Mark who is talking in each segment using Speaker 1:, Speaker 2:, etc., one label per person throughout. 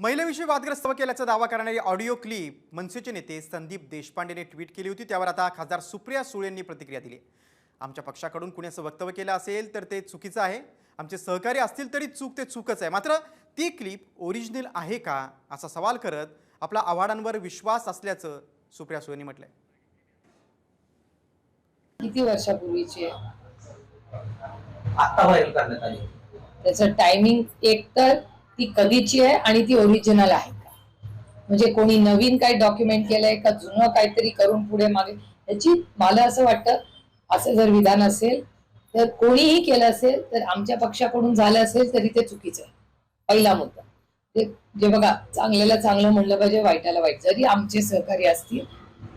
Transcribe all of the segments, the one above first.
Speaker 1: महिलेविषयी वादग्रस्त केल्याचा दावा करणारी ऑडिओ क्लिप मनसेचे नेते संदीप देशपांडेने ट्विट केली होती. त्यावर आता खासदार सुप्रिया सुळेंनी प्रतिक्रिया दिली. आमच्या पक्षाकडून कुणी असं वक्तव्य केलं असेल तर ते चुकीचं आहे. आमचे सहकारी असतील तरी चूक ते चूकच आहे. मात्र ती क्लिप ओरिजिनल आहे का असा सवाल करत आपला आव्हाडांवर विश्वास असल्याचं सुप्रिया सुळेंनी म्हटलंय.
Speaker 2: किती वर्षापूर्वीची आहे?
Speaker 3: आता व्हायरल करण्यात आली.
Speaker 2: त्याचं टायमिंग एक तर ती कधीची आहे आणि ती ओरिजिनल आहे. का म्हणजे कोणी नवीन काही डॉक्युमेंट केलंय का जुनं काहीतरी करून पुढे मागे याची मला असं वाटतं असं जर विधान असेल तर कोणीही केलं असेल तर आमच्या पक्षाकडून झालं असेल तरी ते चुकीचं आहे. पहिला मुद्दा. ते जे बघा चांगल्याला चांगलं म्हणलं पाहिजे वाईटाला वाईट. जरी आमचे सहकारी असतील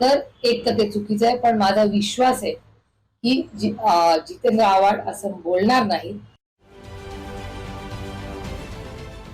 Speaker 2: तर एक तर ते चुकीचं आहे पण माझा विश्वास आहे की जितेंद्र आव्हाड असं बोलणार नाही